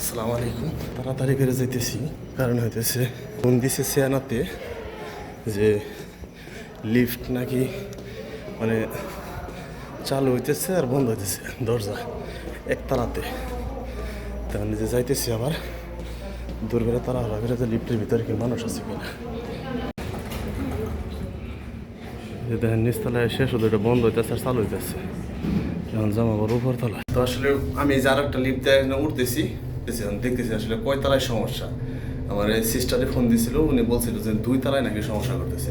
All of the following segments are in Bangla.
আসসালামু আলাইকুম। তাড়াতাড়ি করে যাইতেছি, কারণ হইতেছে ফোন দিছে সিয়ানাতে যে লিফট নাকি মানে চালু হইতেছে আর বন্ধ হইতেছে, দরজা একতলাতে তার নিজে যাইতেছি আবার দূর করে তারা হলা করে লিফটের ভিতরে কি মানুষ আছে কিনা। যে দেখেন, নিচতলায় শেষ শুধু এটা বন্ধ হইতেছে আর চালু হইতেছে। জামা আবার উপর তলায় তো আসলে আমি যার একটা লিফট দেয় উঠতেছি এখন দেখতেছি আসলে কয় তলায় সমস্যা। আমার সিস্টারে ফোন দিছিল, উনি বলছিল যে দুই তলায় নাকি সমস্যা করতেছে।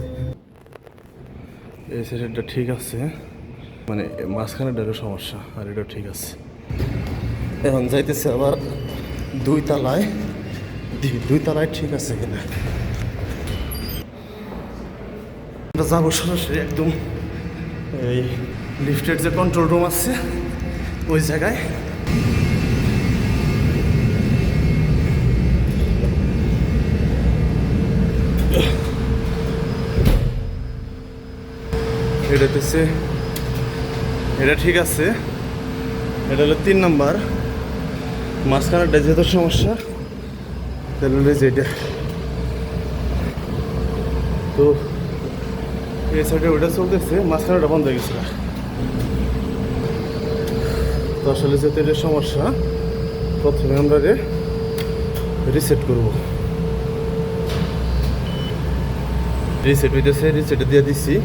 এই সাইডটা ঠিক আছে মানে মাঝখানে মাঝখানেটারও সমস্যা, আর এটা ঠিক আছে। এখন যাইতেছে আবার দুই তলায় দুই তলায় ঠিক আছে কিনা। যাব সরাসরি একদম এই লিফটের যে কন্ট্রোল রুম আছে, ওই জায়গায়। এটা হচ্ছে এটা ঠিক আছে। এটা হলো তিন নাম্বার। মাঝখানেটা যেহেতু সমস্যা, তাহলে হলো যেটা তো এই সাইডে ওটা চলতেছে মাঝখানেটা বন্ধ হয়ে গেছিল তো আসলে যেহেতু এটা সমস্যা, প্রথমে আমরা রিসেট করব। রিসেট হইতেছে রিসেটে দিয়ে দিছি।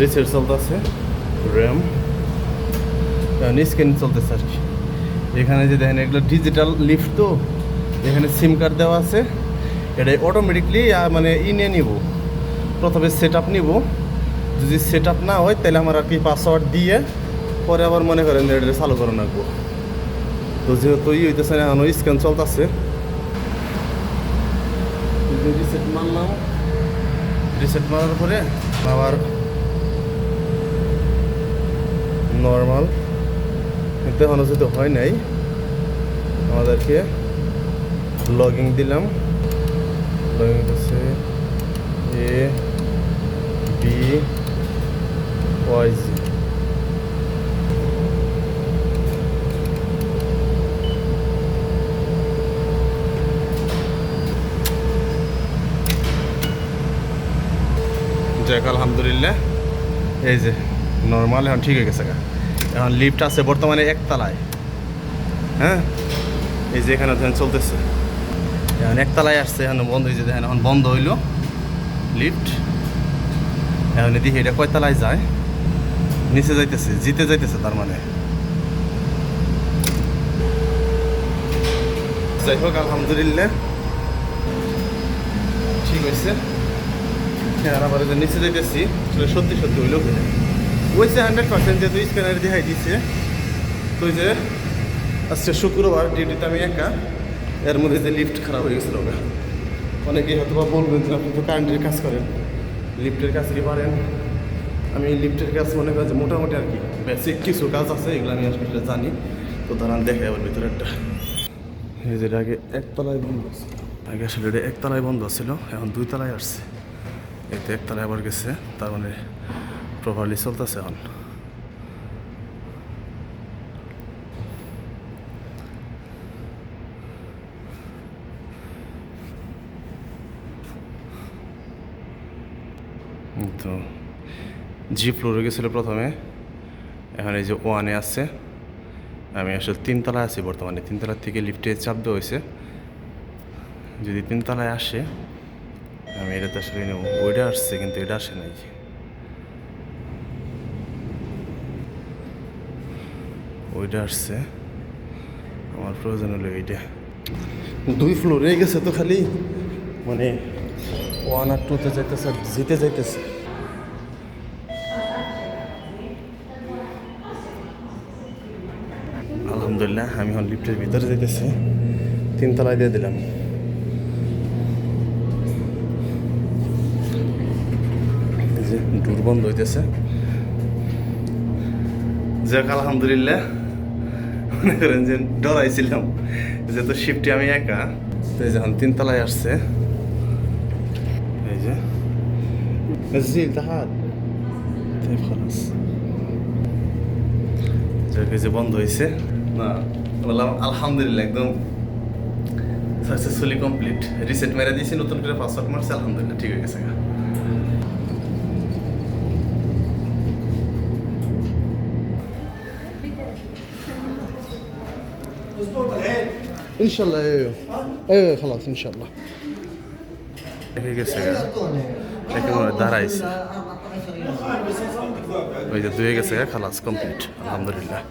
রিসেট চলতেছে র্যাম স্ক্যান চলতেছে আর কি। এখানে যে দেখেন, এগুলো ডিজিটাল লিফট তো, এখানে সিম কার্ড দেওয়া আছে। এটা অটোমেটিকলি মানে ই নিয়ে নিব। প্রথমে সেট আপ নিব। যদি সেট আপ না হয়, তাহলে আমার আর কি পাসওয়ার্ড দিয়ে পরে আবার মনে করেন এটা চালু করে রাখব। তো যেহেতু ই হইতেছে না, এখন স্ক্যান চলতেছে। রিসেট মারলাম রিসেট মারার পরে আবার নর্মাল কিন্তু এখনও হয় নাই। আমাদেরকে লগিং দিলাম। লগিং হচ্ছে এ বি ওয়াই জি যাক, আলহামদুলিল্লাহ। এই যে। নর্মাল, এখন ঠিক হয়ে গেছে। এখন লিফট আছে বর্তমানে একতলায়। হ্যাঁ? এই যে এখানে দেখেন চলতেছে। এখন একতলায় আসছে, এখন বন্ধ হয়েছে, দেখেন এখন বন্ধ হইল লিফট এখন দেখি এটা কয়তলায় যায়? নিচে যাইতেছে, জিতে যাইতেছে তার মানে। যাই হোক, আলহামদুলিল্লাহ। ঠিক হয়েছে। হ্যাঁ আবার নিচে যাইতেছি সত্যি সত্যি হইলেও ওইসে হান্ড্রেড পার্সেন্ট যেহেতু স্ক্যানার দেখাই দিচ্ছে তো যে আজকে শুক্রবার ডিউটিতে আমি একা। এর মধ্যে যে লিফট খারাপ হয়ে গেছিল ওটা। অনেকেই হয়তো বা বলবেন যে আপনি তো কারেন্টের কাজ করেন। লিফটের কাজ কি পারেন? আমি লিফটের কাজ মনে করি যে মোটামুটি আর কি। বেসিক কিছু কাজ আছে, এগুলো আমি আসলে জানি। তো দাঁড়ান, দেখে আবার ভিতরে একটা এই যেটা আগে একতলায় বন্ধ ছিল। আগে আসলে এটা একতলায় বন্ধ ছিল, এখন দুই তলায় আসছে। এতে একতলায় আবার গেছে, তার মানে প্রপারলি চলতেছে এখন। তো জি ফ্লোরে গেছিল প্রথমে। এখন এই যে ওয়ানে আছে। আমি আসলে তিনতলায় আছি বর্তমানে। তিনতলার থেকে লিফটে চাপ দেওয়া হয়েছে। যদি তিনতলায় আসে, আমি এটাতে আসলে নেব। ওইটা আসছে, কিন্তু এটা আসে নাই। ওইটা আসছে। আমার প্রয়োজন হলো এইটা। দুই ফ্লোরে গেছে তো খালি। মানে ওয়ান আর টুতে যাইতেছে জিতে যাইতেছে। আলহামদুলিল্লাহ আমি এখন লিফটের ভিতরে যাইতেছি। তিনতলায় দিয়ে দিলাম। যে ডোর বন্ধ হইতেছে। যাক আলহামদুলিল্লাহ। মনে করেন যে ডরাইছিলাম যেহেতু শিফটে আমি একা। তো এই যখন তিনতলায় আসছে। এই যে। জিল তাহার খরচ যে বন্ধ হয়েছে না, বললাম আলহামদুলিল্লাহ, একদম সাকসেসফুলি কমপ্লিট রিসেট মেরে দিয়েছি, নতুন করে পাসওয়ার্ড মারছে, আলহামদুলিল্লাহ, ঠিক হয়ে গেছে ان شاء الله ايوه ايوه خلاص ان شاء الله হয়ে গেছে গা। একেবারে দাঁড়াইছে ওই যে ধুয়ে গেছে গা, খালাস কমপ্লিট আলহামদুলিল্লাহ